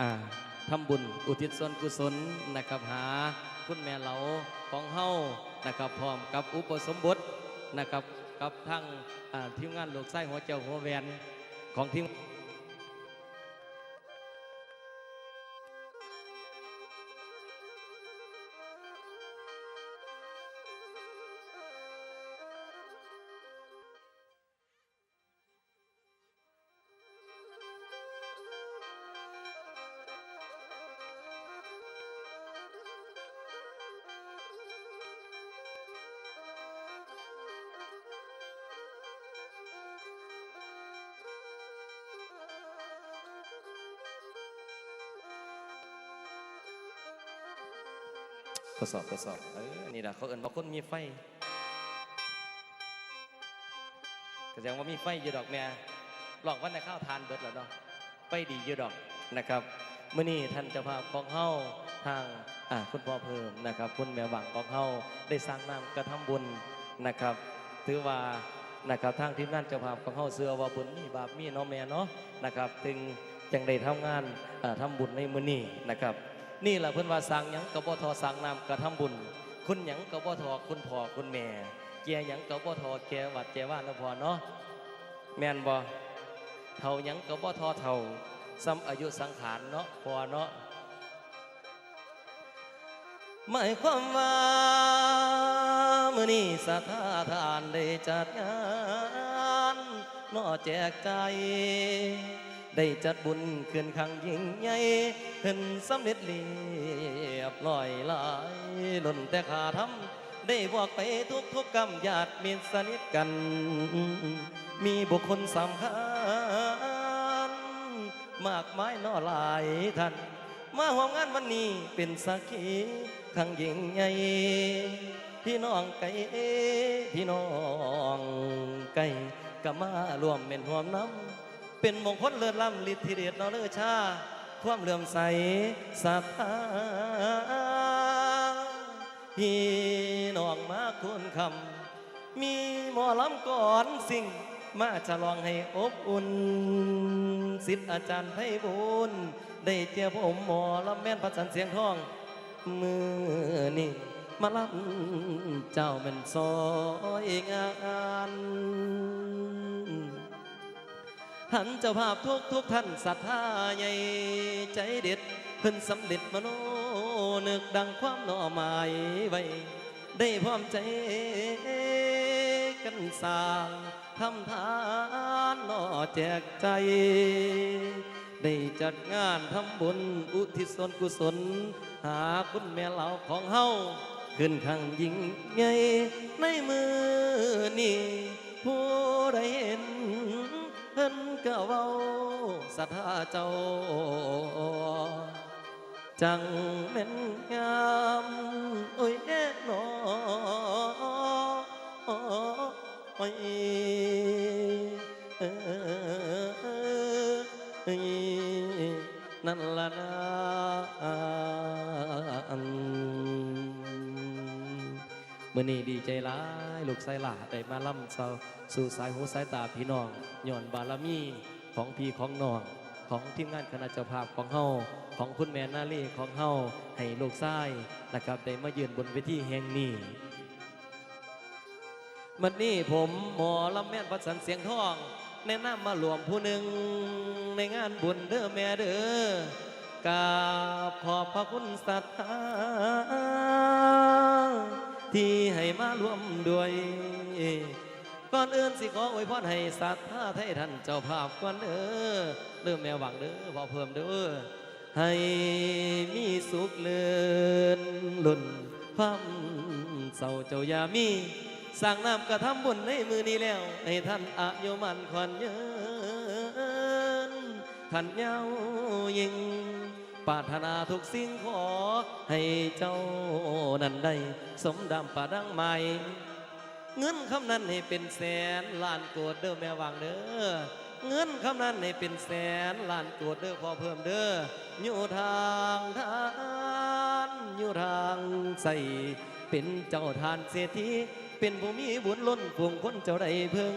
อ่าทำบุญอุทิศส่วนกุศลนะครับหาคุณแม่เหลาของเฮานะครับพร้อมกับอุปสมบทนะครับกับทั้งทีมงานลูกไส้หัวเจ้าหัวแวนของทีม ทดสอบทดสอบเออนี่นะเขาเอิ้นว่าคนมีไฟแสดงว่ามีไฟอยู่ดอกแม่ลองวันในข้าวทานเบิดแล้วเนาะไฟดีอยู่ดอกนะครับเมื่อนี้ท่านเจ้าภาพของเฮาทางอ่าคุณพ่อเพิ่มนะครับ คุณแม่หวังของเฮาได้สร้างน้ำกระทำบุญนะครับ ถือว่านะครับทางทีมงานเจ้าภาพของเฮาเสือว่าบุญมีบาปมีเนาะแม่เนาะนะครับถึงจังได้ทำงานอ่าทำบุญในมื้อนี้นะครับ นี่แหละเพิ่อนว่าสั่งยังกบ่ทอสั่งน้ำกระทำบุญ คุณยังกบ่ทอคุณพ่อคุณแม่แกยังกบ่ทอแกวัดแกว่านะพ่อเนาะแม่นบ่เท่ายังกบ่ทอเท่าซ้ำอายุสังขารเนาะพ่อเนาะหมายความว่ามื้อนี้สถาทานได้จัดงานเนอแจกใจ ได้จัดบุญขึ้นครั้งยิ่งใหญ่ขึ้นสำเร็จเรียบร้อยหลายล้นแต่ขาทำได้บอกไปทุกทุกกรรมญาติมีสนิทกัน มีบุคคลสำคัญมากมายน้อหลายท่านมาห่วมงานวันนี้เป็นสักขีครั้งยิ่งใหญ่พี่น้องไก่พี่น้องไก่ก็มารวมเป็นหวมน้ำ เป็นมงคลเลิศล้ำฤทธิเดชนาะเลอชา ความเลื่อมใสศรัทธาพี่น้องมาคุณคำ มีหมอลำก่อนสิ่ง มาฉลองให้อบอุ่นสิทธิ์อาจารย์ไพบุญได้เจียผมหมอลำแม่นประสันเสียงทอง มือนี่มาลำเจ้าเป็นซอยงาน ท่านเจ้าภาพทุกทุกท่านศรัทธาใหญ่ใจเด็ดเพิ่นสำเร็จมโนนึกดังความหน่อหมายไว้ ได้พร้อมใจกันสร้างทำทานหน่อแจกใจ ได้จัดงานทำบุญอุทิศส่วนกุศล หาคุณแม่เหล่าของเฮาขึ้นข้างยิ่งใหญ่ในมือนี้ผู้ใดเห็น เพิ่นก็เว้าศรัทธาเจ้า จังแม่นงามโอ้ยแน่นอโอ้ยเอ้ยนั่นละนะ มื่อนี้ดีใจหลายลูกไส้หลาได้มาล่ำเศร้าสู่สายหูสายตาพี่น้องย้อนบารมีของพี่ของน้อง ของทีมงานคณะเจ้าภาพของเฮาของคุณแม่นาลีของเฮาให้ลูกไส้นะครับได้มายืนบนเวทีแห่งนี้มันนี้ผมหมอลำแม่นประสันเสียงทอง แนะนำมารวมผู้หนึ่งในงานบุญเด้อแม่เด้อกาบขอบพระคุณศรัทธา ที่ให้มารวมด้วย ก่อนอื่นสิขออวยพรให้ศรัทธาไทยท่านเจ้าภาพก่อนเด้อเริ่มแม่หวังเด้อพอเพิ่มเด้อให้มีสุขเลื่อนลุ่นความเศร้าเจ้าอยามีสั่งน้ำกระทำบุญในมือนี้แล้ว ให้ท่านอายุมันขวัญเยืนขันยายิ่ง ปรารถนาทุกสิ่งขอ ให้เจ้านั้นได้ สมดำปาดังใหม่ เงินคำนั้นให้เป็นแสนล้านโกดเด้อแม่วางเด้อเงินคำนั้นให้เป็นแสนล้านโกดเด้อพอเพิ่มเด้ออยู่ทางทานอยู่ทางใส่เป็นเจ้าทานเศรษฐีเป็นผู้มีบุญล้นพวงคนเจ้าใดเพิ่ง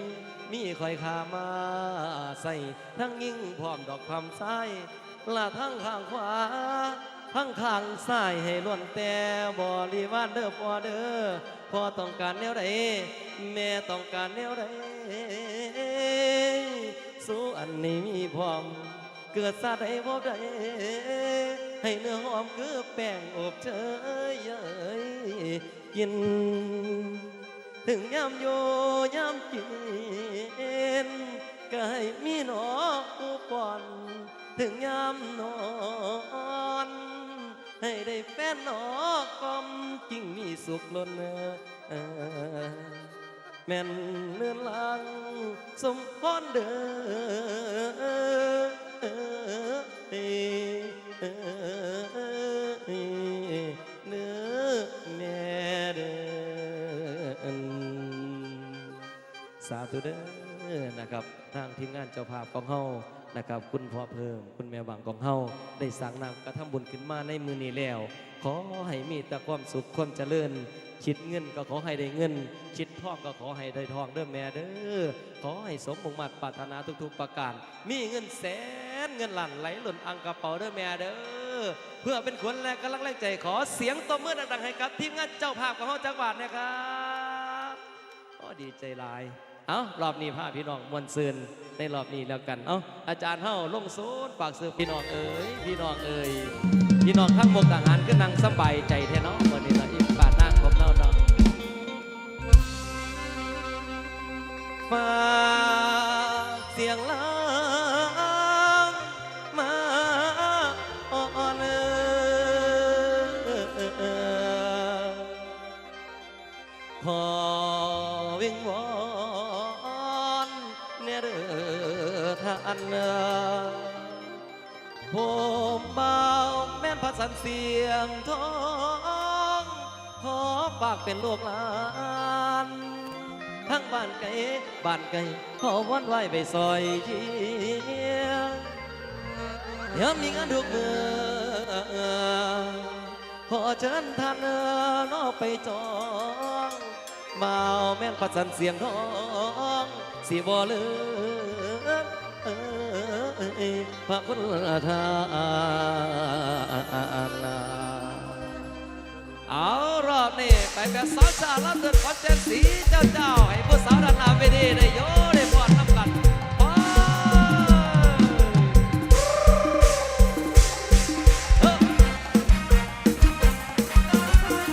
มีคอยขามาใส่ทั้งยิ่งพร้อมดอกความใส ละทั้งข้างขวาทั้งข้างซ้ายให้ล้วนแต่บริวารเด้อพ่อเด้อพ่อต้องการแนวใดแม่ต้องการแนวใดสู้อันนี้มีพร้อม เกิดซาใดพบใดให้เนื้อหอมคือแป้งอบเชยเย้ยกิน ถึงยามโยยามกินก็ให้มีหนอผู้ก่อน ถึงยามนอน ให้ได้แฟนหนอกอมจริงมีสุขล้นแม่นเลื่อนลังสมพรเด้อเนื้อแม่เด้อสาธุเด้อนะครับ ทางทีมงานเจ้าภาพของเฮา นะครับ คุณพ่อเพิ่ม คุณแม่บางของเฮาได้สั่งนำกระทำบุญขึ้นมาในมือนี้แล้ว ขอให้มีแต่ความสุขความเจริญคิดเงินก็ขอให้ได้เงิน คิดทองก็ขอให้ได้ทองเด้อแม่เด้อขอให้สมมุ่งมั่นปรารถนาทุกๆประการ มีเงินแสนเงินหลั่นไหลหล่นอังกระเป๋าเด้อแม่เด้อเพื่อเป็นขวัญและกำลังแรงใจขอเสียงตบมือดังๆให้กับทีมงานเจ้าภาพของเฮาจังหวัดนะครับโอ้ดีใจหลาย เอารอบนี้พาพี่น้องมวนซืนในรอบนี้แล้วกัน เอาอาจารย์เฮาลงโซนฝากซื้อพี่น้องเอ๋ยพี่น้องเอ๋ยพี่น้องข้างบกทหารก็นั่งสบายใจแท้เนาะวันนี้ละอิ่มปากนั่งผมเนาเนาะฝากเสียงลา นเออผมเบาแม่นพัสันเสียงทองขอฝากเป็นลูกหลานทั้งบ้านไก่บ้านไก่ขอวอนไหวไปซอยเชียงยามมีงานทุกเมื่อขอเชิญท่านเออนอไปจองบ่าแม่นพัดสันเสียงทองสีบ่เลือ พระคุณทานเอารอบนี้ไปแบบสาวชาลาเดินขอเจนสีเจ้าเจ้าให้ผู้สาวด้านหน้าไปดีได้โยได้บอน้ำกัน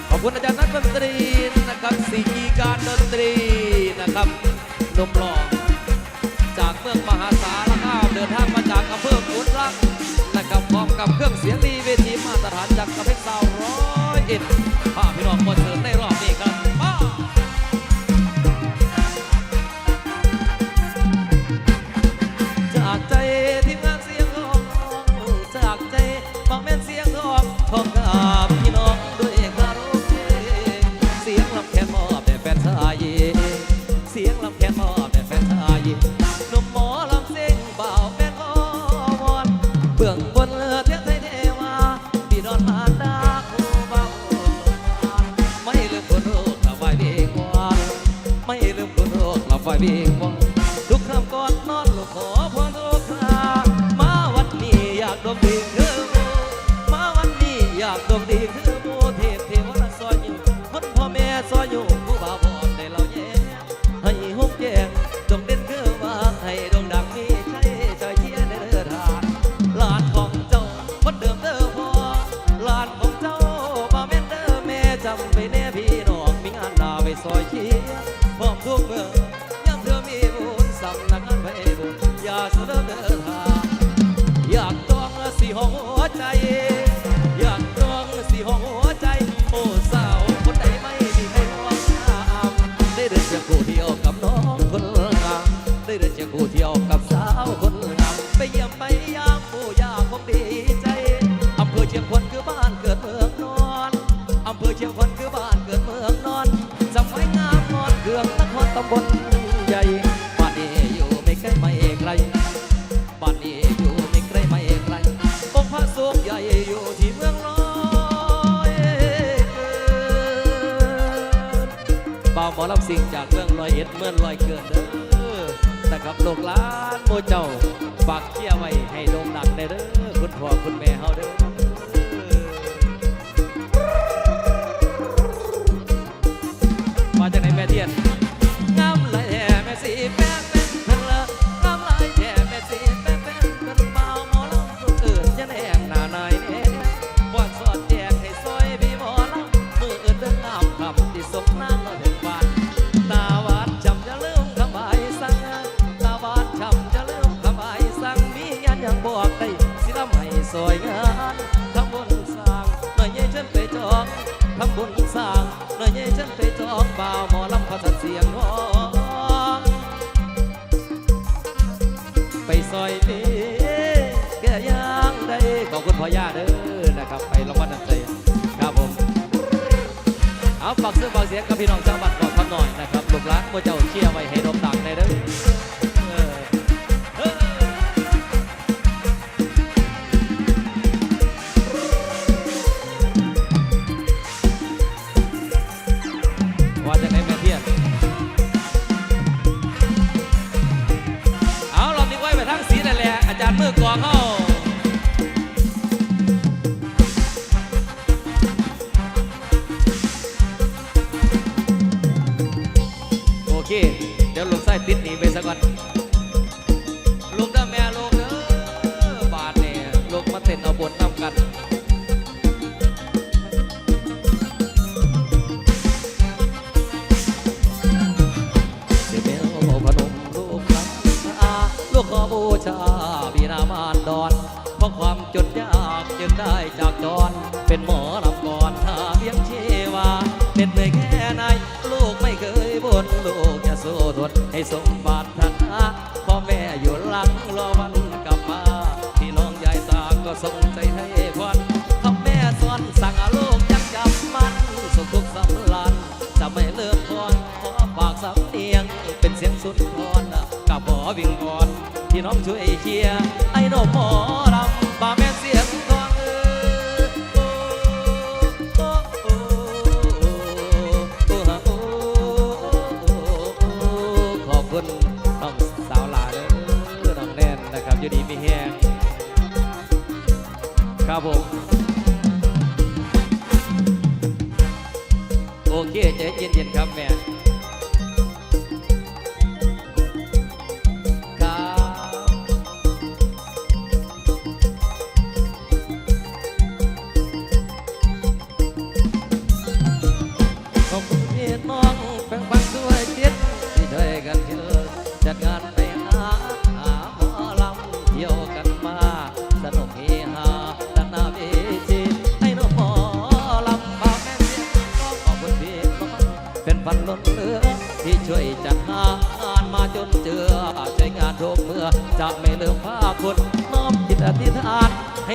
ขอบคุณอาจารย์นักดนตรีนะครับสีกีการดนตรีนะครับนุ่มหล่อ สียงดีเวทีมาตรฐานจากกระเพชรสาวร้อยเอ็ดพาพี่น้องมาเสริมในรอ ซอยเชียร์พร้อมทุกเมื่อ ฮอดตำบลใหญ่บ้านนี้อยู่ไม่ไกลไม่ไกลบ้านนี้อยู่ไม่ไกลไม่ไกลองค์พระสูงใหญ่อยู่ที่เมืองลอยเป่าหมอลำสิ่งจากเมืองลอยเอ็ดเมืองลอยเกิดเด้อแต่กับโลกล้านโมเจ้าฝากเชี่ยไว้ให้โด่งดังในเด้อคุณพ่อคุณแม่เฮาเด้อ พ่อย่าเด้อนะครับ ไปรางวัดน้ำใครับผม เอาฝากซื้อฝากเสียงกับพี่น้องจังหวัดก่อนทำหน่อยนะครับลุกลักพวกเจ้าเชียร์ไว้ให้รบดังในเด้อ more.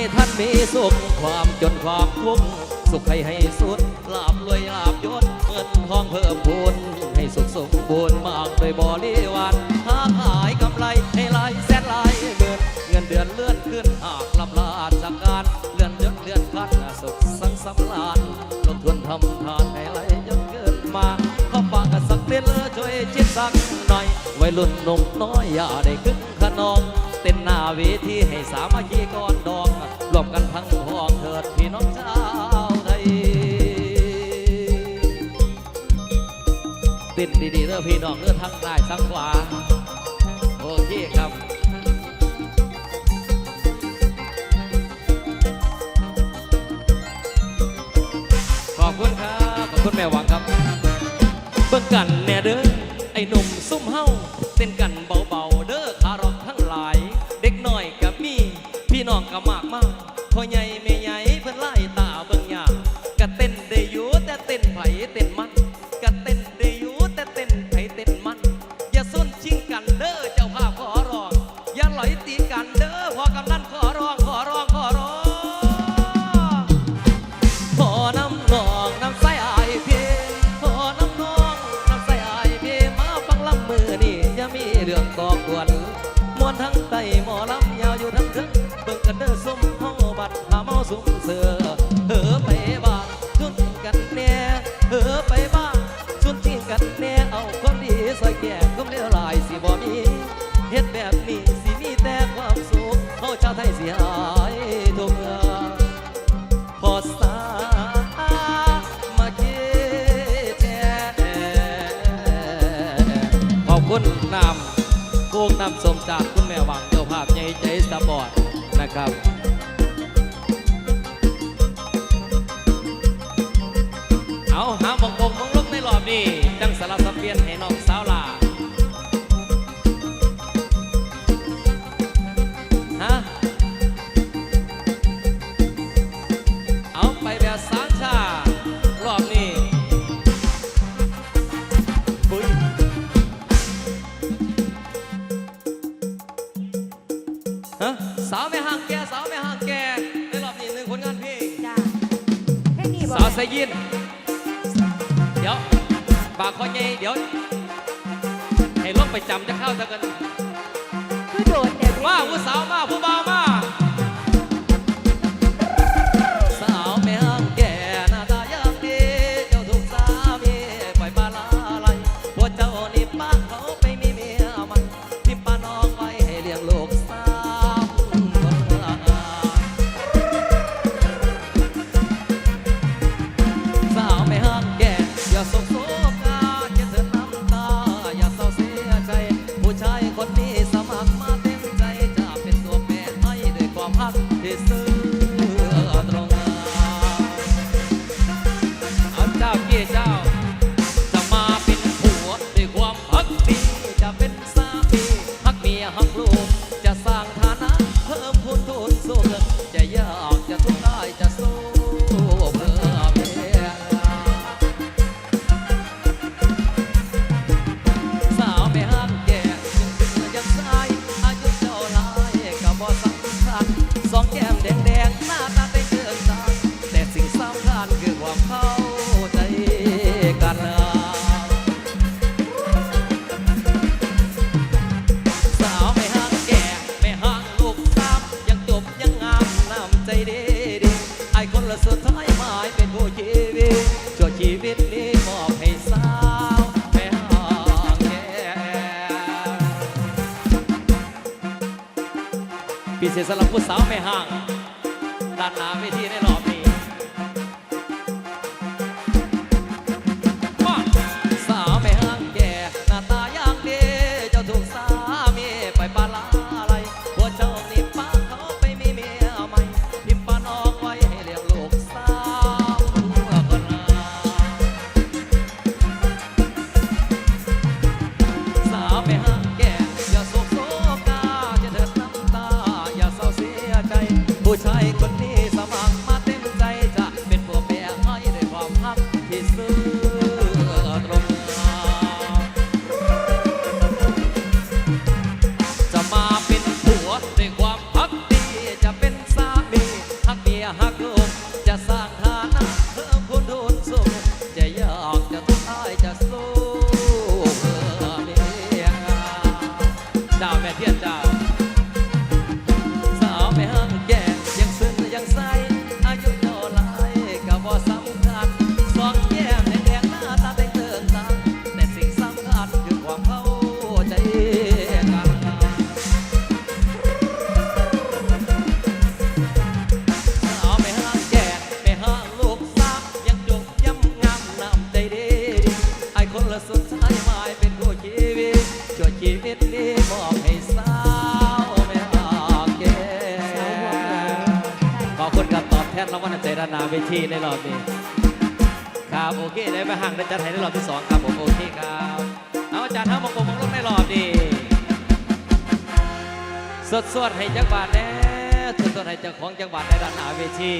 ให้ท่านมีสุข ความจนความทุกข์สุขให้ให้สุดลาบรวยลาบยศเงินทองเพิ่มพูนให้สุขสมบูรณ์มากโดยบริวารหาขายกำไรให้หลายแสนหลายเดืนเงินเดือนเลื่อนขึ้นหากลำลาดจากการเลื่อนยศเลื่อนขั้นสุขสังสำลาญลงทุนทำทานให้ไหลยศเกินมาข้าปากกสักเต้นเลอช่วยจิตสักหน่อยวัยรุ่นนุ่มน้อยอย่าได้ขึ้นขนองเต้นหน้าเวทีให้สามัคคีก่อนดอก วบกันทั้งห้องเถิดพี่น้องชาวไทยติดดีๆเด้อพี่น้องเด้อทั้งซ้ายทั้งขวาโอเคครับขอบคุณครับขอบคุณแม่หวังครับเบิ่งกันแน่เด้อไอ้หนุ่มซุ่มเฮาเต้นกันเบา ติดกันเด้อพอกำนันขอ คุณน้ำโค้งน้ำสมจากคุณแม่วังเจ้าภาพใหญ่ใจสบอร์ตนะครับเอาหามององมองลงในรอบนี้ จังสารสเปียนให้น้องสาวลา ฮะสาวแม่ห่างแกสาวแม่ห่างแกในรอบนี้หนึ่งผลงานเพลงสาวกสะยิน เดี๋ยวปากคอใหญ่เดี๋ยว ให้ลูกไปจำจะเข้าจะกันคือโดดแต่ว่าผู้สาวมาผู้เบา พิเศษสำหรับผู้สาวไม่ห่างด้านหน้าเวทีได้หรอ จัดให้ในรอบที่สองครับผมโอเคครับเอาอาจารย์ห้ามงคลมองลงในรอบดีสดสดให้จังหวัดแน่สดสดให้เจ้าของจังหวัดในด้านหน้าเวที